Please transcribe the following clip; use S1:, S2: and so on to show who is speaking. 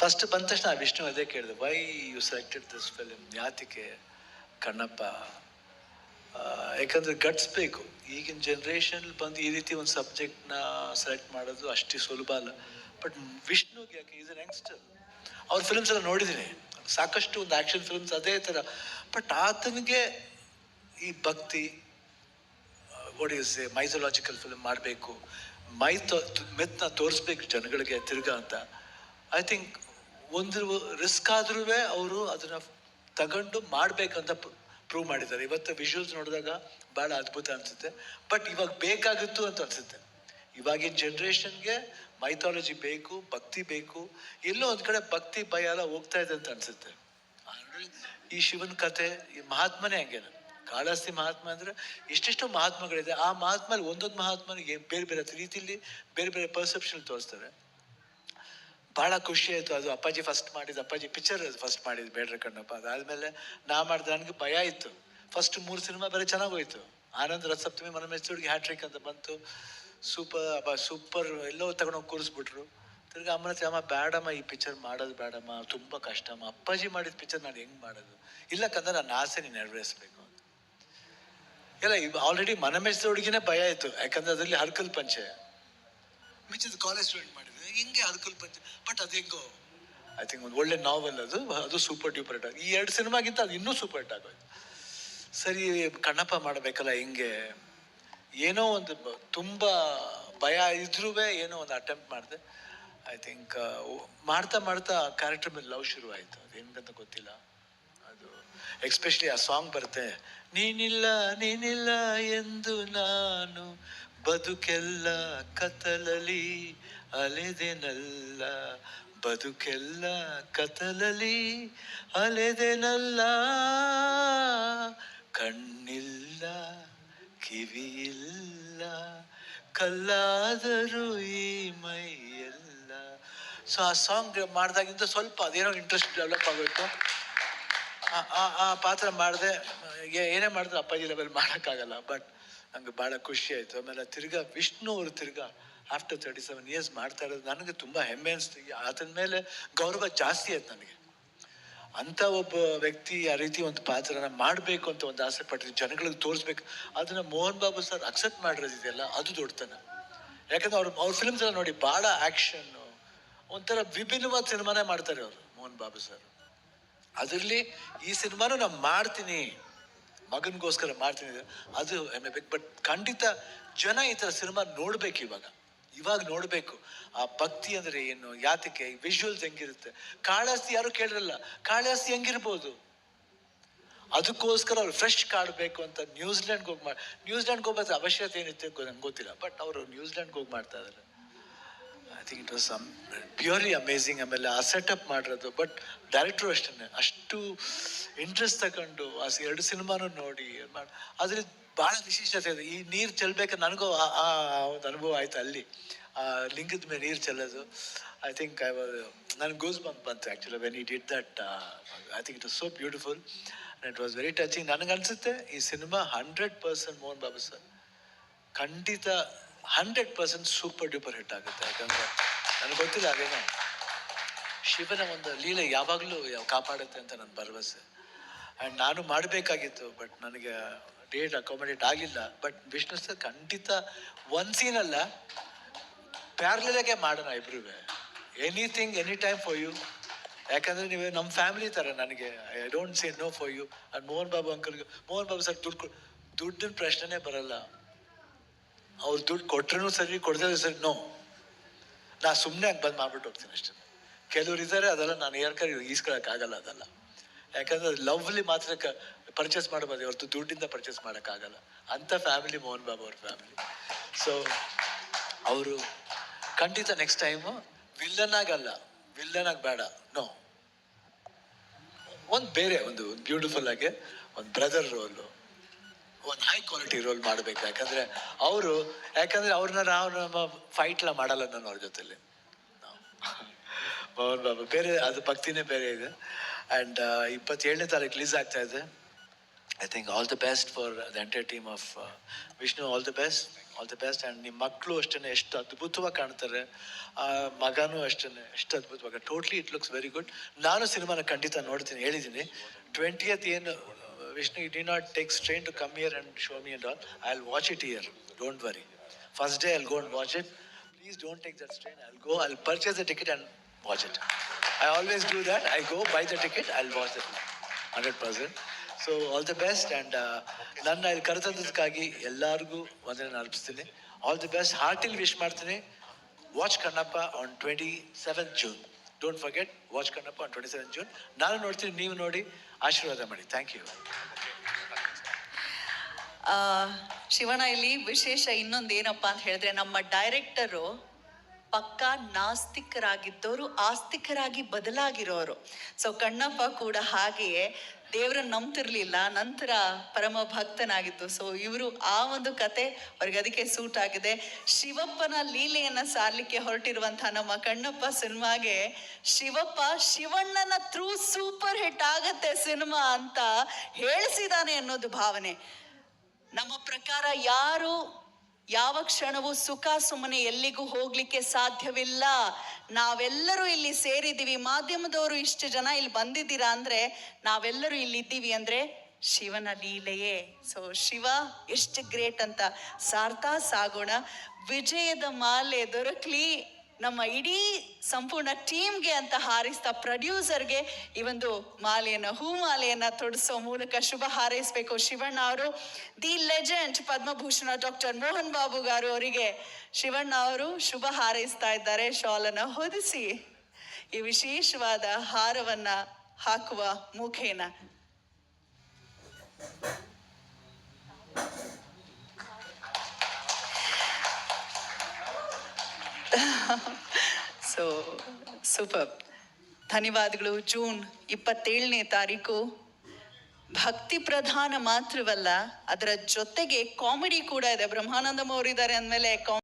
S1: First ಬಂದ ತಕ್ಷಣ ವಿಷ್ಣು ಅದೇ ಕೇಳಿದೆ why you selected this film ಯಾತಿಕೆ? Kannappa. ಯಾಕಂದ್ರೆ ಗಟ್ಸ್ ಬೇಕು. ಈಗಿನ ಜನ್ರೇಷನ್ ಬಂದು ಈ ರೀತಿ ಒಂದು ಸಬ್ಜೆಕ್ಟ್ನ ಸೆಲೆಕ್ಟ್ ಮಾಡೋದು ಅಷ್ಟು ಸುಲಭ ಅಲ್ಲ. ಬಟ್ ವಿಷ್ಣುಗೆ ಯಾಕೆ? ಈಸ್ ಅನ್ ಯಂಗ್ಸ್ಟರ್ ಅವ್ರ ಫಿಲ್ಮ್ಸ್ ಎಲ್ಲ ನೋಡಿದ್ದೀನಿ. ಸಾಕಷ್ಟು ಒಂದು ಆ್ಯಕ್ಷನ್ ಫಿಲ್ಮ್ಸ್ ಅದೇ ಥರ ಬಟ್ ಆತನಿಗೆ ಈ ಭಕ್ತಿ ವಾಟ್ ಈಸ್ ಮೈಥೊಲಾಜಿಕಲ್ ಫಿಲ್ಮ್ ಮಾಡಬೇಕು ಮೈಥೊ ಮೆತ್ನ ತೋರಿಸ್ಬೇಕು ಜನಗಳಿಗೆ ತಿರ್ಗಾ ಅಂತ. ಐ ಥಿಂಕ್ ಒಂದು ರಿಸ್ಕ್ ಆದ್ರೂ ಅವರು ಅದನ್ನ ತಗೊಂಡು ಮಾಡ್ಬೇಕಂತ ಪ್ರೂವ್ ಮಾಡಿದ್ದಾರೆ. ಇವತ್ತು ವಿಜುವಲ್ಸ್ ನೋಡಿದಾಗ ಭಾಳ ಅದ್ಭುತ ಅನ್ಸುತ್ತೆ. ಬಟ್ ಇವಾಗ ಬೇಕಾಗಿತ್ತು ಅಂತ ಅನ್ಸುತ್ತೆ. ಇವಾಗಿನ ಜನ್ರೇಷನ್ಗೆ ಮೈಥಾಲಜಿ ಬೇಕು, ಭಕ್ತಿ ಬೇಕು, ಎಲ್ಲೋ ಒಂದು ಕಡೆ ಭಕ್ತಿ, ಭಯ ಎಲ್ಲ ಹೋಗ್ತಾ ಇದೆ ಅಂತ ಅನ್ಸುತ್ತೆ. ಈ ಶಿವನ ಕತೆ, ಈ ಮಹಾತ್ಮನೇ ಹಂಗೇನ. ಕಾಳಾಸ್ತಿ ಮಹಾತ್ಮ ಅಂದ್ರೆ ಎಷ್ಟೆಷ್ಟು ಮಹಾತ್ಮಗಳಿದೆ. ಆ ಮಹಾತ್ಮಲ್ಲಿ ಒಂದೊಂದು ಮಹಾತ್ಮನಿಗೆ ಬೇರೆ ಬೇರೆ ರೀತಿಯಲ್ಲಿ ಬೇರೆ ಬೇರೆ ಪರ್ಸೆಪ್ಷನ್ ತೋರಿಸ್ತಾರೆ. ಬಹಳ ಖುಷಿ ಆಯ್ತು. ಅದು ಅಪ್ಪಾಜಿ ಫಸ್ಟ್ ಮಾಡಿದ ಅಪ್ಪಾಜಿ ಪಿಕ್ಚರ್ ಫಸ್ಟ್ ಮಾಡಿದ್ದು, ಬೇಡ್ರ ಕಣ್ಣಪ್ಪ. ಅದಾದಮೇಲೆ ನಾ ಮಾಡಿದ, ನನಗೆ ಭಯ ಇತ್ತು ಫಸ್ಟ್ ಮೂರು ಸಿನಿಮಾ ಬೇರೆ ಚೆನ್ನಾಗಿ ಹೋಯ್ತು. ಆನಂದ್ ರಥಸಪ್ತಮಿ ಮನ ಮೆಚ್ಚುಡಿಗೆ ಹ್ಯಾಟ್ರಿಕ್ ಅಂತ ಬಂತು. ಸೂಪರ್ ಸೂಪರ್ ಎಲ್ಲೋ ತಗೊಂಡೋಗಿ ಕೂರಿಸ್ಬಿಟ್ರು. ತಿರ್ಗಿ ಅಮ್ಮನ ಅಮ್ಮ ಬೇಡಮ್ಮ ಈ ಪಿಕ್ಚರ್ ಮಾಡೋದು ಬೇಡಮ್ಮ ತುಂಬ ಕಷ್ಟಮ್ಮ ಅಪ್ಪಾಜಿ ಮಾಡಿದ ಪಿಕ್ಚರ್ ನಾನು ಹೆಂಗ್ ಮಾಡೋದು? ಇಲ್ಲ ಕಂದ್ರೆ ನನ್ನ ಆಸೆ ನೀನು ನೆರವೇರಿಸ್ಬೇಕು ಇಲ್ಲ ಆಲ್ರೆಡಿ ಮನ ಮೆಚ್ಚಿದ ಹುಡುಗಿನೇ ಭಯ ಇತ್ತು ಯಾಕಂದ್ರೆ ಅದರಲ್ಲಿ ಹರ್ಕಲ್ ಪಂಚೆ. ಮಿಚ್ಚಿದ ಕಾಲೇಜ್ ಸ್ಟೂಡೆಂಟ್ ಮಾಡಿದ್ರೆ ಹಿಂಗೆ ಅದಕ್ಕಲ್ಲಿ ಬಂತು. ಬಟ್ ಅದು ಹೆಂಗೋ? ಐ ಥಿಂಕ್ ಒಂದು ಒಳ್ಳೆ ನಾವೆಲ್ ಅದು ಅದು ಸೂಪರ್ ಟ್ಯೂಪರ್ ಹಿಟ್ ಆಗಿ ಈ ಎರಡು ಸಿನಿಮಾಗಿಂತ ಅದು ಇನ್ನೂ ಸೂಪರ್ ಹಿಟ್ ಆಗೋಯ್ತು. ಸರಿ, ಕಣ್ಣಪ್ಪ ಮಾಡಬೇಕಲ್ಲ ಹಿಂಗೆ. ಏನೋ ಒಂದು ತುಂಬ ಭಯ ಇದ್ರೂ ಏನೋ ಒಂದು ಅಟೆಂಪ್ಟ್ ಮಾಡಿದೆ. ಐ ಥಿಂಕ್ ಮಾಡ್ತಾ ಮಾಡ್ತಾ ಕ್ಯಾರೆಕ್ಟರ್ ಮೇಲೆ ಲವ್ ಶುರುವಾಯಿತು. ಅದು ಹೆಂಗಂತ ಗೊತ್ತಿಲ್ಲ. ಅದು ಎಕ್ಸ್ಪೆಷಲಿ ಆ ಸಾಂಗ್ ಬರುತ್ತೆ. ನೀನಿಲ್ಲ ನೀನಿಲ್ಲ ಎಂದು ನಾನು ಬದುಕೆಲ್ಲ ಕತ್ತಲಲಿ ಅಲೆದೆನಲ್ಲ, ಬದುಕೆಲ್ಲ ಕತ್ತಲಲಿ ಅಲೆದೆನಲ್ಲ, ಕಣ್ಣಿಲ್ಲ, ಕಿವಿಯಿಲ್ಲ, ಕಲ್ಲಾದರೂ ಈ ಮೈಯೆಲ್ಲ. ಸೊ ಆ ಸಾಂಗ್ ಮಾಡಿದಾಗಿಂದ ಸ್ವಲ್ಪ ಅದೇನೋ ಇಂಟ್ರೆಸ್ಟ್ ಡೆವಲಪ್ ಆಗುತ್ತೆ ಆ- ಆ- ಆ ಪಾತ್ರ ಮಾಡಿದೆ ಏನೇ ಮಾಡಿದ್ರು ಅಪ್ಪಾಜಿ ಲೆವೆಲ್ ಮಾಡೋಕ್ಕಾಗಲ್ಲ ಬಟ್ ನಂಗೆ ಭಾಳ ಖುಷಿ ಆಯಿತು. ಆಮೇಲೆ ತಿರ್ಗಾ ವಿಷ್ಣು ಅವರು ತಿರ್ಗಾ ಆಫ್ಟರ್ ತರ್ಟಿ ಸೆವೆನ್ ಇಯರ್ಸ್ ಮಾಡ್ತಾ ಇರೋದು ನನಗೆ ತುಂಬ ಹೆಮ್ಮೆ ಅನಿಸ್ತು. ಅದನ್ನ ಮೇಲೆ ಗೌರವ ಜಾಸ್ತಿ ಆಯ್ತು ನನಗೆ. ಅಂತ ಒಬ್ಬ ವ್ಯಕ್ತಿ ಆ ರೀತಿ ಒಂದು ಪಾತ್ರನ ಮಾಡಬೇಕು ಅಂತ ಒಂದು ಆಸೆ ಪಟ್ಟಿದ್ರು ಜನಗಳಿಗೆ ತೋರಿಸ್ಬೇಕು. ಅದನ್ನ ಮೋಹನ್ ಬಾಬು ಸರ್ ಅಕ್ಸೆಪ್ಟ್ ಮಾಡಿರೋದಿದೆಯಲ್ಲ ಅದು ದೊಡ್ಡತನ. ಯಾಕಂದ್ರೆ ಅವ್ರು, ಅವ್ರ ಫಿಲ್ಮ್ಸ್ ಎಲ್ಲ ನೋಡಿ ಭಾಳ ಆ್ಯಕ್ಷನ್ನು ಒಂಥರ ವಿಭಿನ್ನವಾದ ಸಿನಿಮಾನೇ ಮಾಡ್ತಾರೆ ಅವರು ಮೋಹನ್ ಬಾಬು ಸರ್. ಅದರಲ್ಲಿ ಈ ಸಿನಿಮಾನು ನಾನು ಮಾಡ್ತೀನಿ. ಮಗನಿಗೋಸ್ಕರ ಮಾಡ್ತೀನಿ. ಅದು ಹೆಮ್ಮೆ ಬೇಕು. ಬಟ್ ಖಂಡಿತ ಜನ ಈ ಥರ ಸಿನಿಮಾ ನೋಡಬೇಕು ಇವಾಗ. ಇವಾಗ ನೋಡಬೇಕು. ಆ ಭಕ್ತಿ ಅಂದ್ರೆ ಏನು, ಯಾತಕ್ಕೆ ವಿಜುವಲ್ಸ್ ಹೆಂಗಿರುತ್ತೆ? ಕಾಳಾಸ್ತಿ ಯಾರು ಕೇಳಿರಲ್ಲ? ಕಾಳಾಸ್ತಿ ಹೆಂಗಿರ್ಬೋದು? ಅದಕ್ಕೋಸ್ಕರ ಅವ್ರು ಫ್ರೆಶ್ ಕಾಡಬೇಕು ಅಂತ ನ್ಯೂಜಿಲೆಂಡ್ಗೆ ಹೋಗಿ ಮಾಡಿ ನ್ಯೂಜಿಲೆಂಡ್ಗೆ ಹೋಗ್ಬೇಕು ಅವಶ್ಯಕತೆ ಏನಿತ್ತು ನಂಗೆ ಗೊತ್ತಿಲ್ಲ. ಬಟ್ ಅವರು ನ್ಯೂಜಿಲೆಂಡ್ಗೆ ಹೋಗಿ ಮಾಡ್ತಾ ಇದ್ದಾರೆ. I think it was purely amazing ಆಮೇಲೆ ಆ ಸೆಟಪ್ ಮಾಡಿರೋದು. ಬಟ್ ಡೈರೆಕ್ಟ್ರು ಅಷ್ಟೇ ಅಷ್ಟು ಇಂಟ್ರೆಸ್ಟ್ ತಗೊಂಡು ಆ ಎರಡು ಸಿನಿಮಾನು ನೋಡಿ ಮಾಡಿ ಆದರೆ ಭಾಳ ವಿಶೇಷತೆ ಇದೆ. ಈ ನೀರು ಚೆಲ್ಬೇಕು ನನಗೂ ಆ- ಒಂದು ಅನುಭವ ಆಯ್ತು ಅಲ್ಲಿ. ಆ ಲಿಂಗದ ಮೇಲೆ ನೀರು ಚೆಲ್ಲೋದು. ಐ ಥಿಂಕ್ ಐ ವಾಸ್ ನನಗೆ ಗೋಸ್ ಬಂಪ್ ಬಂತು actually when it did that I think it was so beautiful it was very touching ನನಗನ್ಸುತ್ತೆ ಈ cinema hundred percent Mohan Babu sir. ಖಂಡಿತ hundred percent super duper hit ಆಗುತ್ತೆ. ಯಾಕಂದ್ರೆ ನನಗೆ ಗೊತ್ತಿಲ್ಲ ಅದೇನೋ ಶಿವನ ಒಂದು ಲೀಲೆ ಯಾವಾಗಲೂ ಕಾಪಾಡುತ್ತೆ ಅಂತ ನನ್ನ ಭರವಸೆ. ಆ್ಯಂಡ್ ನಾನು ಮಾಡಬೇಕಾಗಿತ್ತು ಬಟ್ ನನಗೆ ಡೇಟ್ ಅಕಾಮಡೇಟ್ ಆಗಿಲ್ಲ. ಬಟ್ ವಿಷ್ಣು ಸರ್ ಖಂಡಿತ ಒಂದು ಸೀನಲ್ಲ ಪ್ಯಾರ್ಲಲಾಗೆ ಮಾಡೋಣ ಇಬ್ರು anything any time for you ಯಾಕಂದ್ರೆ ನೀವು ನಮ್ಮ ಫ್ಯಾಮಿಲಿ ಥರ ನನಗೆ I don't say no for you and Mohan Babu ಅಂಕಲ್ಗೆ Mohan Babu sir ದುಡ್ಡು ದುಡ್ಡಿನ ಪ್ರಶ್ನೆನೇ ಬರಲ್ಲ. ಅವ್ರು ದುಡ್ಡು ಕೊಟ್ರೂ ಸರಿ, ಕೊಡ್ದೇ ಸರಿ ನೋ ನಾ ಸುಮ್ಮನೆ ಹಂಗೆ ಬಂದು ಮಾಡ್ಬಿಟ್ಟು ಹೋಗ್ತೀನಿ ಅಷ್ಟೇ. ಕೆಲವ್ರು ಇದ್ದಾರೆ ಅದೆಲ್ಲ ನಾನು ಏರ್ಕರಿ ಈಸ್ಕೊಳಕ್ಕಾಗಲ್ಲ ಅದೆಲ್ಲ. ಯಾಕಂದ್ರೆ ಲವ್ಲಿ ಮಾತ್ರ ಕ ಪರ್ಚೇಸ್ ಮಾಡಬಾರ್ದು ಇವತ್ತು ದುಡ್ಡಿಂದ ಪರ್ಚೇಸ್ ಮಾಡೋಕ್ಕಾಗಲ್ಲ ಅಂಥ ಫ್ಯಾಮಿಲಿ ಮೋಹನ್ ಬಾಬು ಅವ್ರ ಫ್ಯಾಮಿಲಿ ಸೊ ಅವರು ಖಂಡಿತ ನೆಕ್ಸ್ಟ್ ಟೈಮು ವಿಲ್ಲನ್ ಆಗಲ್ಲ ವಿಲ್ಲನ್ ಆಗಿ ಬೇಡ ನೋ ಒಂದು ಬೇರೆ, ಒಂದು ಬ್ಯೂಟಿಫುಲ್ ಆಗಿ, ಒಂದು ಬ್ರದರ್ ರೋಲು ಒಂದು ಹೈ ಕ್ವಾಲಿಟಿ ರೋಲ್ ಮಾಡಬೇಕು. ಯಾಕಂದ್ರೆ ಅವರು, ಯಾಕಂದ್ರೆ ಅವ್ರನ್ನ ನಾವು ನಮ್ಮ ಫೈಟ್ಲ ಮಾಡಲ್ಲ ನಾನು ಅವ್ರ ಜೊತೆಲಿ. ಮೋಹನ್ ಬಾಬು, ಬೇರೆ, ಅದು ಭಕ್ತಿನೇ ಬೇರೆ ಇದೆ. ಆ್ಯಂಡ್ ಇಪ್ಪತ್ತೇಳನೇ ತಾರೀಕು ರಿಲೀಸ್ ಆಗ್ತಾ ಇದೆ. I think all the best for the entire team of Vishnu all the best all the best and ನಿಮ್ಮ ಮಕ್ಕಳು ಅಷ್ಟೇ ಎಷ್ಟು ಅದ್ಭುತವಾಗಿ ಕಾಣ್ತಾರೆ. ಮಗನೂ ಅಷ್ಟೇ ಎಷ್ಟು ಅದ್ಭುತವಾಗಿ. Totally it looks very good ನಾನು ಸಿನಿಮಾನ ಖಂಡಿತ ನೋಡ್ತೀನಿ ಹೇಳಿದ್ದೀನಿ ಟ್ವೆಂಟಿಯತ್ ಏನು strain to come here and show me and all I will watch it here don't worry first day I'll go and watch it please don't take that strain I'll go I'll purchase the ticket and watch it I always do that I go buy the ticket I watch that hundred percent so all the best and ನನ್ನ ಇಲ್ಲಿ ಕರೆತಂದದಕ್ಕಾಗಿ ಎಲ್ಲರಿಗೂ ವಂದನೆ ಅರ್ಪಿಸ್ತೀನಿ. All the best heartily wish ಮಾಡ್ತೀನಿ. Watch Kannappa on twenty seven June don't forget watch Kannappa on twenty seven June ನಾನು ನೋಡ್ತೀನಿ ನೀವು ನೋಡಿ. ಆಶೀರ್ವಾದ ಮಾಡಿ. ಥ್ಯಾಂಕ್ ಯು
S2: ಆ, ಶಿವಣ್ಣ, ಇಲ್ಲಿ ವಿಶೇಷ ಇನ್ನೊಂದು ಏನಪ್ಪ ಅಂತ ಹೇಳಿದ್ರೆ, ನಮ್ಮ ಡೈರೆಕ್ಟರು ಪಕ್ಕಾ ನಾಸ್ತಿಕರಾಗಿದ್ದವರು, ಆಸ್ತಿಕರಾಗಿ ಬದಲಾಗಿರೋರು. ಸೊ ಕಣ್ಣಪ್ಪ ಕೂಡ ಹಾಗೆಯೇ ದೇವರನ್ನು ನಂಬ್ತಿರ್ಲಿಲ್ಲ, ನಂತರ ಪರಮ ಭಕ್ತನಾಗಿತ್ತು ಸೊ ಇವರು ಆ ಒಂದು ಕತೆ ಅವ್ರಿಗೆ ಅದಕ್ಕೆ ಸೂಟ್ ಆಗಿದೆ. ಶಿವಪ್ಪನ ಲೀಲೆಯನ್ನ ಸಾರ್ಲಿಕ್ಕೆ ಹೊರಟಿರುವಂತಹ ನಮ್ಮ ಕಣ್ಣಪ್ಪ ಸಿನಿಮಾಗೆ, ಶಿವಪ್ಪ, ಶಿವಣ್ಣನ ಥ್ರೂ ಸೂಪರ್ ಹಿಟ್ ಆಗತ್ತೆ ಸಿನಿಮಾ ಅಂತ ಹೇಳಿಸಿದಾನೆ ಅನ್ನೋದು ಭಾವನೆ. ನಮ್ಮ ಪ್ರಕಾರ ಯಾರು ಯಾವ ಕ್ಷಣವೂ ಸುಖ ಸುಮ್ಮನೆ ಎಲ್ಲಿಗೂ ಹೋಗ್ಲಿಕ್ಕೆ ಸಾಧ್ಯವಿಲ್ಲ. ನಾವೆಲ್ಲರೂ ಇಲ್ಲಿ ಸೇರಿದ್ದೀವಿ. ಮಾಧ್ಯಮದವರು ಇಷ್ಟು ಜನ ಇಲ್ಲಿ ಬಂದಿದ್ದೀರಾ ಅಂದ್ರೆ ನಾವೆಲ್ಲರೂ ಇಲ್ಲಿ ಇದ್ದೀವಿ ಅಂದ್ರೆ ಶಿವನ ಲೀಲೆಯೇ. ಸೊ ಶಿವ ಎಷ್ಟು ಗ್ರೇಟ್ ಅಂತ ಸಾರ್ತಾ ಸಾಗೋಣ. ವಿಜಯದ ಮಾಲೆ ದೊರಕ್ಲಿ. ನಮ್ಮ ಇಡೀ ಸಂಪೂರ್ಣ ಟೀಮ್ಗೆ ಅಂತ ಹಾರೈಸ್ತಾ ಪ್ರೊಡ್ಯೂಸರ್ಗೆ ಈ ಒಂದು ಮಾಲೆಯನ್ನ ಹೂ ಮಾಲೆಯನ್ನ ತೊಡಿಸೋ ಮೂಲಕ ಶುಭ ಹಾರೈಸಬೇಕು. ಶಿವಣ್ಣ ಅವರು, the legend Padmabhushan doctor Mohan Babu garu ಅವರಿಗೆ ಶಿವಣ್ಣ ಅವರು ಶುಭ ಹಾರೈಸ್ತಾ ಇದ್ದಾರೆ. ಶಾಲನ್ನ ಹೊದಿಸಿ. ಈ ವಿಶೇಷವಾದ ಹಾರವನ್ನ ಹಾಕುವ ಮುಖೇನ. ಸೊ ಸೂಪರ್ ಧನ್ಯವಾದಗಳು. ಜೂನ್ ಇಪ್ಪತ್ತೇಳನೇ ತಾರೀಕು. ಭಕ್ತಿ ಪ್ರಧಾನ ಮಾತ್ರವಲ್ಲ, ಅದರ ಜೊತೆಗೆ ಕಾಮಿಡಿ ಕೂಡ ಇದೆ. ಬ್ರಹ್ಮಾನಂದಮ್ ಅವರಿದ್ದಾರೆ ಅಂದಮೇಲೆ